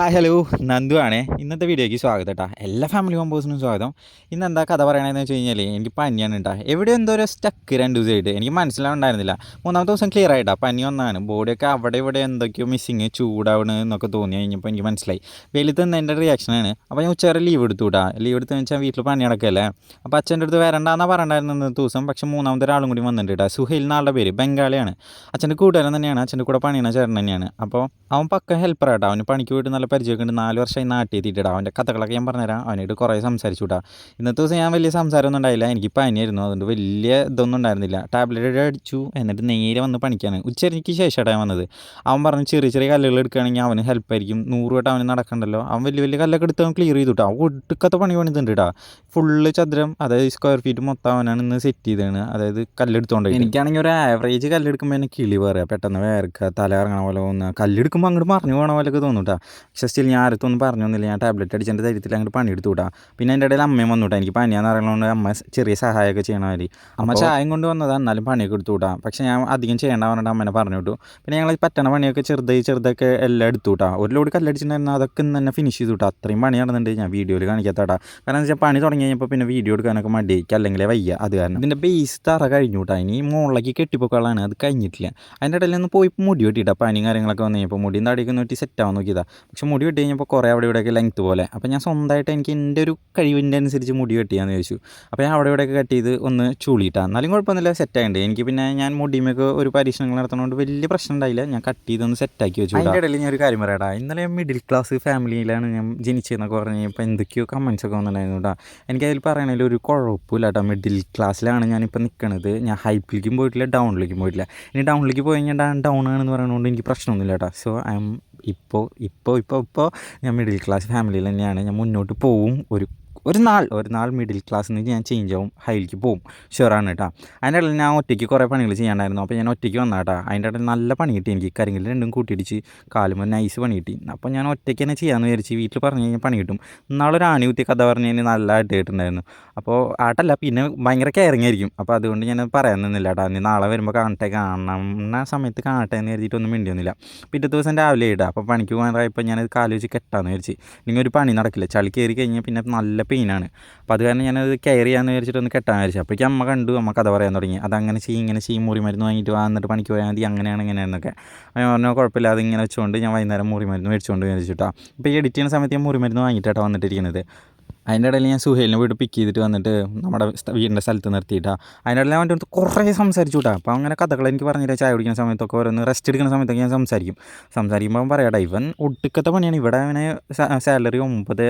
Hi hello Nandu ആണ്. ഇന്നത്തെ വീഡിയോയ്ക്ക് സ്വാഗതം കേട്ടോ എല്ലാ ഫാമിലി മെമ്പേഴ്സിനും സ്വാഗതം. ഇന്ന് എന്താ കഥ പറയണതെന്ന് വെച്ച് കഴിഞ്ഞാൽ എനിക്ക് പനിയാണ് കേട്ടോ എവിടെ എന്തോ ഒരു സ്റ്റക്ക് രണ്ട് ദിവസമായിട്ട് എനിക്ക് മനസ്സിലാവുണ്ടായിരുന്നില്ല. മൂന്നാമത്തെ ദിവസം ക്ലിയർ ആയിട്ടാ പനി ഒന്നാണ് ബോഡിയൊക്കെ അവിടെ ഇവിടെ എന്തൊക്കെയോ മിസ്സിങ് ചൂടാവണ് എന്നൊക്കെ തോന്നി കഴിഞ്ഞപ്പോൾ എനിക്ക് മനസ്സിലായി. വെയിലത്ത് നിന്ന് എന്റെ റിയാക്ഷനാണ് അപ്പോൾ ഞാൻ ഉച്ചവരെ ലീവ് എടുത്തു കൂട്ടാ ലീവ് എടുത്ത് വെച്ചാൽ വീട്ടിൽ പണി നടക്കല്ലേ? അപ്പോൾ അച്ഛന്റെ അടുത്ത് വരണ്ടെന്നാണ് പറയണ്ടായിരുന്നു ദിവസം. പക്ഷെ മൂന്നാമത്തെ ഒരാളും കൂടി വന്നിട്ടുണ്ട് കേട്ടോ സുഹൈൽ എന്നാളുടെ പേര് ബംഗാളിയാണ്. അച്ഛന്റെ കൂട്ടുകാരൻ തന്നെയാണ്. അച്ഛന്റെ കൂടെ പണിയണ ചേട്ടൻ തന്നെയാണ്. അപ്പോൾ അവൻ പക്ക ഹെൽപ്പറാട്ടോ അവന് പണിക്ക് പോയിട്ട് നല്ല പരിചയമൊക്കെ ഉണ്ട് നാല് വർഷമായി നാട്ടിൽ എത്തിയിട്ടാ അവന്റെ കഥകളൊക്കെ ഞാൻ പറഞ്ഞുതരാം. അവനായിട്ട് കുറേ സംസാരിച്ചു വിട്ടാ ഇന്നത്തെ ദിവസം ഞാൻ വലിയ സംസാരമൊന്നും ഉണ്ടായില്ല. എനിക്ക് പനിയായിരുന്നു. അതുകൊണ്ട് വലിയ ഇതൊന്നും ഉണ്ടായിരുന്നില്ല. ടാബ്ലറ്റ് അടിച്ചു. എന്നിട്ട് നേരെ വന്ന് പണിക്കാണ്. ഉച്ചരിക്ക് ശേഷമാണ് ഞാൻ വന്നത്. അവൻ പറഞ്ഞു ചെറിയ ചെറിയ കല്ലുകൾ എടുക്കുകയാണെങ്കിൽ അവന് ഹെൽപ്പായിരിക്കും നൂറ് വട്ടം അവന് നടക്കണ്ടല്ലോ. അവൻ വലിയ വലിയ കല്ലൊക്കെ എടുത്ത് അവൻ ക്ലിയർ ചെയ്തു അവൻ ഒടുക്കത്തെ പണി പണിതുണ്ട് കേട്ടോ ഫുള്ള് ചതുരം അതായത് സ്ക്വയർ ഫീറ്റ് മൊത്തം അവനാണ് ഇന്ന് സെറ്റ് ചെയ്തതാണ് അതായത് കല്ലെടുത്തോണ്ട് എനിക്കാണെങ്കിൽ ഒരു ആവറേജ് കല്ലെടുക്കുമ്പോൾ എന്നെ കിളി പറയുക പെട്ടെന്ന് വേർക്കുക തല ഇറങ്ങണ പോലെ തോന്നുക. കല്ലെടുക്കുമ്പോൾ അങ്ങോട്ട് മറിഞ്ഞു പോകണ പോലെയൊക്കെ തോന്നും കേട്ടോ പക്ഷേ സ്റ്റിൽ ഞാൻ ആരത്തൊന്നും പറഞ്ഞൊന്നുമില്ല. ഞാൻ ടാബ്ലറ്റ് അടിച്ചതിന്റെ ധൈര്യത്തിൽ അങ്ങോട്ട് പണിയെടുത്തു കൂട്ടാ പിന്നെ എന്റെ ഇടയിൽ അമ്മയും വന്നു വിട്ടാ എനിക്ക് പനിയാന്ന് അറിയണതുകൊണ്ട് അമ്മ ചെറിയ സഹായമൊക്കെ ചെയ്യണ മതി അമ്മ ചായം കൊണ്ട് വന്നതാ. എന്നാലും പണിയൊക്കെ എടുത്തു കൂട്ടാ പക്ഷേ ഞാൻ അധികം ചെയ്യേണ്ട പറഞ്ഞിട്ട് അമ്മനെ പറഞ്ഞു വിട്ടു. പിന്നെ ഞങ്ങൾ പറ്റണ പണിയൊക്കെ ചെറുതായി ചെറുതൊക്കെ എല്ലാം എടുത്തു കൂട്ടാ ഒരു ലോഡ് കല്ലടിച്ചിട്ടുണ്ടായിരുന്നു. അതൊക്കെ ഇന്ന് തന്നെ ഫിനിഷ് ചെയ്തു കൂട്ടാ അത്രയും പണി നടന്നിട്ടുണ്ട്. ഞാൻ വീഡിയോയിൽ കാണിക്കാത്തടാ. കാരണം എന്താ വെച്ചാൽ പണി തുടങ്ങി കഴിഞ്ഞപ്പോൾ പിന്നെ വീഡിയോ എടുക്കാനൊക്കെ മടിയായിരിക്കും. അല്ലെങ്കിൽ വയ്യ. അത് കാരണം ഇതിന്റെ ബേസ് തറ കഴിഞ്ഞു വിട്ടാ ഇനി മുകളിലേക്ക് കെട്ടിപ്പോക്കളാണ് അത് കഴിഞ്ഞിട്ടില്ല. അതിന്റെ ഇടയിൽ നിന്ന് പോയി മുടി വെട്ടിയിട്ടാ പനിയും കാര്യങ്ങളൊക്കെ വന്നു കഴിഞ്ഞപ്പോൾ മുടിയും തടിയൊക്കെ നോട്ടി സെറ്റ് ആവാൻ നോക്കിയതാ. പക്ഷെ മുടി വെട്ടി കഴിഞ്ഞപ്പോൾ കുറേ അവിടെ ഇവിടെയൊക്കെ ലെങ്ത് പോലെ. അപ്പോൾ ഞാൻ സ്വന്തമായിട്ട് എനിക്ക് എന്റെ ഒരു കഴിവിന്റെ അനുസരിച്ച് മുടി വെട്ടിയാന്ന് ചോദിച്ചു അപ്പോൾ ഞാൻ അവിടെ ഇവിടെയൊക്കെ കട്ട് ചെയ്ത് ഒന്ന് ചൂളിയിട്ടാ. എന്നാലും കുഴപ്പമൊന്നുമില്ല സെറ്റ് ആയിട്ടുണ്ട്. എനിക്ക് പിന്നെ ഞാൻ മുടിയുമൊക്കെ ഒരു പരീക്ഷണങ്ങൾ നടത്തുന്നതുകൊണ്ട് വലിയ പ്രശ്നം ഉണ്ടായില്ല. ഞാൻ കട്ട് ചെയ്തൊന്ന് സെറ്റാക്കി വെച്ചു അതിന്റെ ഇടയിൽ ഞാൻ ഒരു കാര്യം പറയാടാ ഇന്നലെ മിഡിൽ ക്ലാസ് ഫാമിലിയിലാണ് ഞാൻ ജനിച്ചതെന്നൊക്കെ പറഞ്ഞു ഇപ്പോൾ എന്തൊക്കെയോ കമൻസ് ഒക്കെ വന്നിട്ടുണ്ടായിരുന്നു കേട്ടോ എനിക്കതിൽ പറയണതിൽ ഒരു കുഴപ്പമില്ല കേട്ടോ മിഡിൽ ക്ലാസ്സിലാണ് ഞാനിപ്പോൾ നിൽക്കണത്. ഞാൻ ഹൈപ്പിലേക്കും പോയിട്ടില്ല ഡൗണിലേക്കും പോയിട്ടില്ല. ഇനി ഡൗണിലേക്ക് പോയി കഴിഞ്ഞാൽ ഡൗൺ ആണെന്ന് പറയുന്നതുകൊണ്ട് എനിക്ക് പ്രശ്നമൊന്നുമില്ല കേട്ടോ സോ ഐ എം ഇപ്പോൾ ഇപ്പോൾ ഇപ്പോൾ ഇപ്പോൾ ഞാൻ മിഡിൽ ക്ലാസ് ഫാമിലിയിൽ തന്നെയാണ്. ഞാൻ മുന്നോട്ട് പോവും ഒരു ഒരു നാൾ ഒരു നാൾ മിഡിൽ ക്ലാസ്സിൽ നിന്ന് ഞാൻ ചേഞ്ച് ആവും ഹൈയിലേക്ക് പോവും. ഷുവറാണ് കേട്ടോ അതിന്റെ ഇടയിൽ ഞാൻ ഒറ്റയ്ക്ക് കുറേ പണികൾ ചെയ്യാനായിരുന്നു അപ്പോൾ ഞാൻ ഒറ്റയ്ക്ക് വന്നാ കേട്ടോ അതിന്റെ ഇടയിൽ നല്ല പണി കിട്ടി. എനിക്ക് കരിങ്കൽ രണ്ടും കൂട്ടിയിടിച്ച് കാലുമ്പോൾ നൈസ് പണി കിട്ടി. അപ്പോൾ ഞാൻ ഒറ്റയ്ക്ക് തന്നെ ചെയ്യാമെന്ന് വിചാരിച്ച് വീട്ടിൽ പറഞ്ഞു കഴിഞ്ഞാൽ പണി കിട്ടും. നാളെ ആണി കുത്തിയ കഥ പറഞ്ഞു കഴിഞ്ഞാൽ നല്ല ആയിട്ട് കേട്ടിട്ടുണ്ടായിരുന്നു അപ്പോൾ ആട്ടല്ല പിന്നെ ഭയങ്കര കെയറിങ് ആയിരിക്കും. അപ്പോൾ അതുകൊണ്ട് ഞാൻ പറയാൻ നിന്നില്ല കേട്ടോ നീ നാളെ വരുമ്പോൾ കാണട്ടെ. കാണുന്ന സമയത്ത് കാണട്ടെ എന്ന് കരുതിയിട്ടൊന്നും മിണ്ടിയൊന്നുമില്ല. പിറ്റേ ദിവസം രാവിലെ ഇടാം അപ്പോൾ പണിക്ക് പോകാനായപ്പോൾ ഞാനത് കാലുവെച്ച് വെച്ച് കെട്ടാമെന്ന് വിചാരിച്ച്. ഇല്ലെങ്കിൽ ഒരു പണി നടക്കില്ല. ചളി കയറി കഴിഞ്ഞാൽ പിന്നെ നല്ല പെയിനാണ് അപ്പോൾ അത് കാരണം ഞാനത് കെയർ ചെയ്യാമെന്ന് വിചാരിച്ചിട്ട് ഒന്ന് കെട്ടാൻ വിചാരിച്ചു. അപ്പോഴേക്കും അമ്മ കണ്ടു അമ്മ കഥ പറയാൻ തുടങ്ങി. അതങ്ങനെ ചെയ്യും ഇങ്ങനെ ചെയ്യും മുറി മരുന്ന് വാങ്ങിയിട്ട് വാ എന്നിട്ട് പണിക്ക് പോയാൽ മതി അങ്ങനെയാണ് ഇങ്ങനെയാണെന്നൊക്കെ ഞാൻ പറഞ്ഞാൽ കുഴപ്പമില്ല ഇങ്ങനെ വെച്ചുകൊണ്ട് ഞാൻ വൈകുന്നേരം മുറി മരുന്ന് മേടിച്ചുകൊണ്ട് വിചാരിച്ചിട്ടാണ് ഇപ്പോൾ ഈ എഡിറ്റ് ചെയ്യുന്ന സമയത്ത് ഞാൻ മുറി മരുന്ന് വാങ്ങിയിട്ടാണ് വന്നിട്ടിരിക്കുന്നത്. അതിന്റെ ഇടയിൽ ഞാൻ സുഹേലിനെ വീട് പിക്ക് ചെയ്തിട്ട് വന്നിട്ട് നമ്മുടെ വീടിന്റെ സ്ഥലത്ത് നിർത്തിയിട്ടാ. അതിന്റെ ഇടയിൽ ഞാൻ അവന്റെ അടുത്ത് കുറേ സംസാരിച്ചു കേട്ടോ അപ്പോൾ അങ്ങനെ കഥകൾ എനിക്ക് പറഞ്ഞില്ല ചായ കുടിക്കുന്ന സമയത്തൊക്കെ ഓരോന്ന് റെസ്റ്റ് എടുക്കുന്ന സമയത്തൊക്കെ ഞാൻ സംസാരിക്കും. സംസാരിക്കുമ്പോൾ പറയാടാ ഇവൻ ഒടുക്കത്തെ പണിയാണ്. ഇവിടെ അവന് സാലറി ഒമ്പത്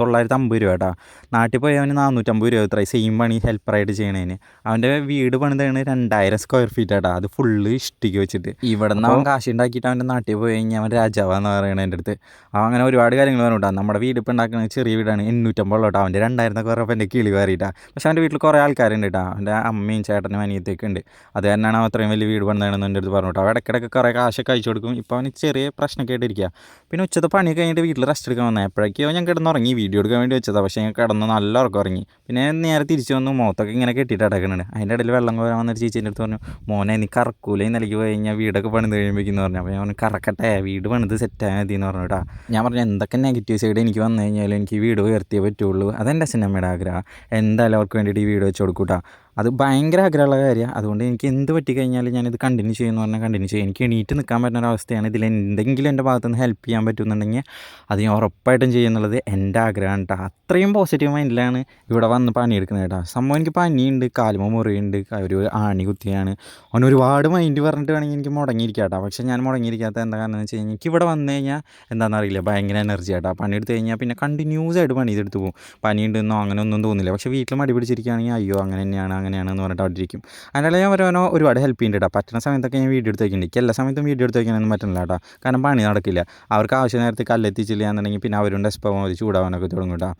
തൊള്ളായിരത്തി അമ്പത് രൂപ കേട്ടോ നാട്ടിൽ പോയി അവന് നാനൂറ്റമ്പത് രൂപ ഇത്ര സെയിം പണി ഹെൽപ്പറായിട്ട് ചെയ്യണതിന് അവന്റെ വീട് പണിതാണ് രണ്ടായിരം സ്ക്വയർ ഫീറ്റ് ആട്ടാ അത് ഫുള്ള് ഇഷ്ടിക്ക് വെച്ചിട്ട്. ഇവിടെ നിന്ന് അവൻ കാശ് ഉണ്ടാക്കിയിട്ട് അവന്റെ നാട്ടിൽ പോയി കഴിഞ്ഞാൽ അവൻ രാജാവാന്ന് പറയണ എന്റെ അടുത്ത്. അവൻ അങ്ങനെ ഒരുപാട് കാര്യങ്ങൾ പറഞ്ഞു കേട്ടോ നമ്മുടെ വീട് ഇപ്പോൾ ഉണ്ടാക്കുന്നത് ചെറിയ വീടാണ്. എണ്ണൂറ്റമ്പത് കേട്ടോ അവന്റെ രണ്ടായിരത്തൊക്കെ പറഞ്ഞപ്പോൾ എന്റെ കിളി കയറിയിട്ടാണ് പക്ഷേ അവന്റെ വീട്ടിൽ കുറേ ആൾക്കാരുണ്ട് കേട്ടോ അവന്റെ അമ്മയും ചേട്ടനും അനിയത്തേക്കും ഉണ്ട് അത് തന്നെയാണ് അവൻ അത്രയും വലിയ വീട് പണിതാണെന്ന് എന്റെ അടുത്ത് പറഞ്ഞു കേട്ടോ അവൻ ഇടയ്ക്കിടയ്ക്ക് കുറേ കാശൊക്കെ അയച്ചു കൊടുക്കും. ഇപ്പോൾ അവന് ചെറിയ പ്രശ്നമൊക്കെ ആയിട്ടിരിക്കുക പിന്നെ ഉച്ചത്തെ പണി കഴിഞ്ഞിട്ട് വീട്ടിൽ റെസ്റ്റ് എടുക്കാൻ വന്നത്. എപ്പോഴേക്കും ഞാൻ കിടന്നുറങ്ങി വീഡിയോ എടുക്കാൻ വേണ്ടി വെച്ചതാണ് പക്ഷേ ഞാൻ കിടന്ന് നല്ല ഉറക്കം ഉറങ്ങി. പിന്നെ നേരെ തിരിച്ചു വന്നു. മുഖത്തൊക്കെ ഇങ്ങനെ കെട്ടിയിട്ട് അടക്കുന്നുണ്ട് അതിന്റെ ഇടയിൽ വെള്ളം കോരാൻ വന്നൊരു ചേച്ചീന്റെ അടുത്ത് പറഞ്ഞു മോനെ നീ കറക്കൂലേ? നിലയ്ക്ക് പോയി കഴിഞ്ഞാൽ വീടൊക്കെ പണിത് കഴിയുമ്പോഴേക്കെന്ന് പറഞ്ഞു. അപ്പോൾ ഞാൻ കറക്കട്ടെ. വീട് പണിത് സെറ്റായാൽ മതി എന്ന് പറഞ്ഞു കേട്ടോ ഞാൻ പറഞ്ഞു എന്തൊക്കെ നെഗറ്റീവ് സൈഡ് എനിക്ക് വന്നു കഴിഞ്ഞാലും എനിക്ക് വീട് ഉയർത്തിയേ പറ്റുള്ളൂ അതെന്റെ അച്ഛനമ്മയുടെ ആഗ്രഹം. എന്തായാലും അവർക്ക് വേണ്ടിയിട്ട് ഈ വീഡിയോ വെച്ച് കൊടുക്കൂട്ടാ. അത് ഭയങ്കര ആഗ്രഹമുള്ള കാര്യമാണ്. അതുകൊണ്ട് എനിക്ക് എന്ത് പറ്റിക്കഴിഞ്ഞാലും ഞാനിത് കണ്ടിന്യൂ ചെയ്യുമെന്ന് പറഞ്ഞാൽ കണ്ടിന്യൂ ചെയ്യും. എനിക്ക് എണീറ്റ് നിൽക്കാൻ പറ്റുന്ന ഒരു അവസ്ഥയാണ്. ഇതിൽ എന്തെങ്കിലും എന്റെ ഭാഗത്തുനിന്ന് ഹെൽപ്പ് ചെയ്യാൻ പറ്റുന്നുണ്ടെങ്കിൽ അത് ഞാൻ ഉറപ്പായിട്ടും ചെയ്യുന്നുള്ളത് എന്റെ ആഗ്രഹമാണ് കേട്ടോ. അത്രയും പോസിറ്റീവ് മൈൻഡിലാണ് ഇവിടെ വന്ന് പണിയെടുക്കുന്നത് കേട്ടോ. സംഭവം എനിക്ക് പനിയുണ്ട് കാലുമ മുറിയുണ്ട് ഒരു ആണി കുത്തിയാണ്. അവൻ ഒരുപാട് മൈൻഡ് പറഞ്ഞിട്ട് വേണമെങ്കിൽ എനിക്ക് മുടങ്ങിയിരിക്കാം കേട്ടോ. പക്ഷേ ഞാൻ മുടങ്ങിയിരിക്കാത്ത എന്താ കാരണം എന്ന് വെച്ച് കഴിഞ്ഞാൽ എനിക്ക് ഇവിടെ വന്നു കഴിഞ്ഞാൽ എന്താണെന്ന് അറിയില്ല. ഭയങ്കര എനർജി കേട്ടോ പണിയെടുത്ത് കഴിഞ്ഞാൽ പിന്നെ കണ്ടിന്യൂസ് ആയിട്ട് പണി ചെയ്തെടുത്ത് പോകും. പനിയുണ്ടെന്നോ അങ്ങനെ ഒന്നും തോന്നില്ല. പക്ഷേ വീട്ടിൽ മടി പിടിച്ചിരിക്കുകയാണെങ്കിൽ അയ്യോ അങ്ങനെ തന്നെയാണ്. അങ്ങനെയാണെന്ന് പറഞ്ഞിട്ട് അവിടെ ഇരിക്കും. അതിനാലും ഞാൻ ഓരോനോ ഒരുപാട് ഹെൽപ്പ് ചെയ്യുന്നുണ്ട് കേട്ടോ പറ്റുന്ന സമയത്തൊക്കെ ഞാൻ വീഡിയോ എടുത്ത് വയ്ക്കുന്നുണ്ട് എനിക്ക് എല്ലാ സമയത്തും വീഡിയോ എടുത്ത് വയ്ക്കാനൊന്നും പറ്റുന്നില്ല കേട്ടോ കാരണം പണി നടക്കില്ല. അവർക്ക് ആവശ്യ നേരത്തെ കല്ലെത്തിച്ചില്ല എന്നുണ്ടെങ്കിൽ പിന്നെ അവരുടെ സ്പോ ചൂടാവാനൊക്കെ തുടങ്ങും കേട്ടോ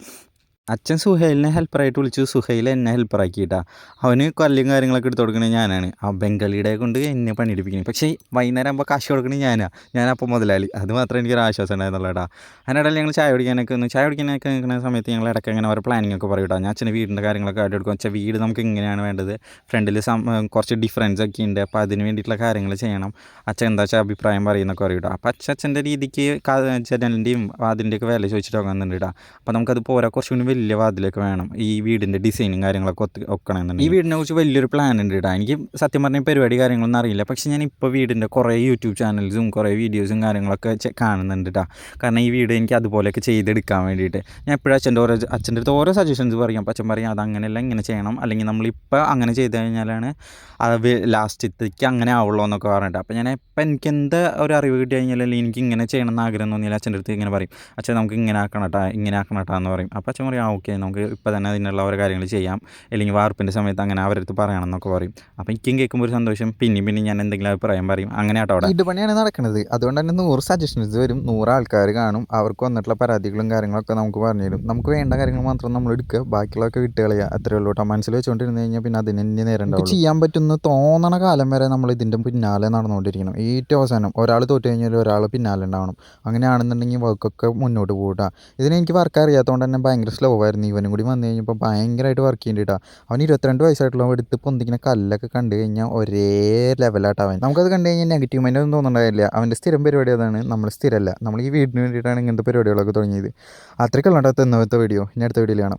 അച്ഛൻ സുഹൈലിനെ ഹെൽപ്പറായിട്ട് വിളിച്ചു. സുഹൈൽ എന്നെ ഹെൽപ്പറാക്കിയിട്ടാ. അവന് കല്ലും കാര്യങ്ങളൊക്കെ എടുത്ത് കൊടുക്കണത് ഞാനാണ്. ആ ബംഗാളിയുടെ കൊണ്ട് എന്നെ പണിയെടുപ്പിക്കുന്നത് പക്ഷേ വൈകുന്നേരം ആകുമ്പോൾ കാശ് കൊടുക്കണത് ഞാനാ. ഞാനപ്പോൾ മുതലാളി. അത് മാത്രമേ എനിക്കൊരു ആശ്വാസം ഉണ്ടായിരുന്നുള്ളൂടാ അതിനിടയിൽ ഞങ്ങൾ ചായ കുടിക്കാനൊക്കെ ഒന്ന് ചായ കുടിക്കാനൊക്കെ നിൽക്കുന്ന സമയത്ത് ഞങ്ങൾ ഇടയ്ക്ക് അങ്ങനെ ഓരോ പ്ലാനിങ് ഒക്കെ പറയും കേട്ടോ ഞാൻ അച്ഛന്റെ വീടിന്റെ കാര്യങ്ങളൊക്കെ ആയിട്ട് എടുക്കും വെച്ചാൽ വീട് നമുക്ക് ഇങ്ങനെയാണ് വേണ്ടത്. ഫ്രണ്ടിൽ കുറച്ച് ഡിഫറൻസ് ഒക്കെ ഉണ്ട്. അപ്പോൾ അതിന് വേണ്ടിയിട്ടുള്ള കാര്യങ്ങൾ ചെയ്യണം. അച്ഛൻ എന്താ വെച്ചാൽ അഭിപ്രായം പറയുന്നൊക്കെ പറയും കേട്ടോ അപ്പോൾ അച്ഛൻ അച്ഛന്റെ രീതിക്ക് ജനലിന്റെയും അതിന്റെയൊക്കെ വില ചോദിച്ചിട്ട് വാങ്ങുന്നുണ്ട് കേട്ടോ അപ്പോൾ നമുക്കത് പോരാ കുറച്ചുകൂടി വലിയ വാതിലൊക്കെ വേണം. ഈ വീടിന്റെ ഡിസൈനും കാര്യങ്ങളൊക്കെ ഒത്ത് ഒക്കണമെന്നുണ്ടെങ്കിൽ ഈ വീടിനെ കുറിച്ച് വലിയൊരു പ്ലാൻ ഉണ്ട് കേട്ടോ എനിക്ക് സത്യം പറഞ്ഞാൽ പരിപാടി കാര്യങ്ങളൊന്നും അറിയില്ല. പക്ഷേ ഞാൻ ഇപ്പോൾ വീടിന്റെ കുറേ യൂട്യൂബ് ചാനൽസും കുറേ വീഡിയോസും കാര്യങ്ങളൊക്കെ കാണുന്നുണ്ട് കേട്ടോ കാരണം ഈ വീട് എനിക്ക് അതുപോലെയൊക്കെ ചെയ്തെടുക്കാൻ വേണ്ടിയിട്ട്. ഞാൻ എപ്പോഴും അച്ഛന്റെ ഓരോ അച്ഛന്റെ അടുത്ത് ഓരോ സജഷൻസ് പറയും. അച്ഛൻ പറയും അത് അങ്ങനെയല്ല ഇങ്ങനെ ചെയ്യണം. അല്ലെങ്കിൽ നമ്മളിപ്പോൾ അങ്ങനെ ചെയ്ത് കഴിഞ്ഞാലാണ് അത് ലാസ്റ്റത്തേക്ക് അങ്ങനെ ആവുള്ളൂ എന്നൊക്കെ പറഞ്ഞിട്ട്. അപ്പോൾ ഞാൻ ഇപ്പം എനിക്ക് എന്ത് ഒരു അറിവ് കിട്ടി കഴിഞ്ഞാൽ അല്ലെങ്കിൽ എനിക്ക് ഇങ്ങനെ ചെയ്യണം എന്ന് ആഗ്രഹം തോന്നിയാൽ അച്ഛന്റെ അടുത്ത് ഇങ്ങനെ പറയും. അച്ഛൻ നമുക്ക് ഇങ്ങനെ ആക്കണം ഇങ്ങനെ ആക്കണം എന്ന് പറയും. അപ്പോൾ അച്ഛൻ പറയും ആ ഓക്കെ നമുക്ക് ഇപ്പോൾ തന്നെ അതിനുള്ള ഓരോ കാര്യങ്ങൾ ചെയ്യാം. അല്ലെങ്കിൽ വാർപ്പിന്റെ സമയത്ത് അങ്ങനെ അവരടുത്ത് പറയണം എന്നൊക്കെ പറയും. അപ്പോൾ എനിക്കും കേൾക്കുമ്പോൾ ഒരു സന്തോഷം. പിന്നെയും പിന്നെ ഞാൻ എന്തെങ്കിലും അഭിപ്രായം പറയും. അങ്ങനെ ആട്ടോ അവിടെ. വീട് പണിയാണ് നടക്കുന്നത്. അതുകൊണ്ട് തന്നെ നൂറ് സജഷൻസ് വരും. നൂറ് ആൾക്കാർ കാണും. അവർക്ക് വന്നിട്ടുള്ള പരാതികളും കാര്യങ്ങളൊക്കെ നമുക്ക് പറഞ്ഞു തരും. നമുക്ക് വേണ്ട കാര്യങ്ങൾ മാത്രം നമ്മൾ എടുക്കുക. ബാക്കിയുള്ളതൊക്കെ വിട്ടുകളയുക അത്രേ ഉള്ളൂ കേട്ടോ. മനസ്സിൽ വെച്ചുകൊണ്ടിരുന്ന് കഴിഞ്ഞാൽ പിന്നെ അതിന് തന്നെ നേരം ഉണ്ടാവും ചെയ്യാൻ പറ്റുന്ന തോന്നണ കാലം വരെ നമ്മൾ ഇതിന്റെ പിന്നാലെ നടന്നുകൊണ്ടിരിക്കണം. ഏറ്റവും അവസാനം ഒരാൾ തോറ്റു കഴിഞ്ഞാൽ ഒരാൾ പിന്നാലെ ഉണ്ടാവണം. അങ്ങനെയാണെന്നുണ്ടെങ്കിൽ വർക്കൊക്കെ മുന്നോട്ട് പോകട്ടാ ഇതിനെനിക്ക് വർക്ക് അറിയാത്തതുകൊണ്ട് തന്നെ ഭയങ്കര സ്ലോ ആയിരുന്നു ഇവനും കൂടി വന്നു കഴിഞ്ഞപ്പോൾ ഭയങ്കരമായിട്ട് വർക്ക് ചെയ്യേണ്ടിട്ടാ അവൻ ഇരുപത്തിരണ്ട് വയസ്സായിട്ടുള്ള എടുത്ത് പൊന്തിക്കുന്ന കല്ലൊക്കെ കണ്ടു കഴിഞ്ഞാൽ ഒരേ ലെവലായിട്ട് അവൻ. നമുക്കത് കണ്ടു കഴിഞ്ഞാൽ നെഗറ്റീവ് മൈൻഡ് ഒന്നും തോന്നുന്നുണ്ടായില്ല അവന്റെ സ്ഥിരം പരിപാടി അതാണ്. നമ്മൾ സ്ഥിരമല്ല നമ്മൾ ഈ വീടിന് വേണ്ടിയിട്ടാണ് ഇങ്ങനത്തെ പരിപാടികളൊക്കെ തുടങ്ങിയത്. അത്രയ്ക്കുള്ള ഇന്നത്തെ വീഡിയോ ഇനി അടുത്ത വീഡിയോയിൽ കാണാം.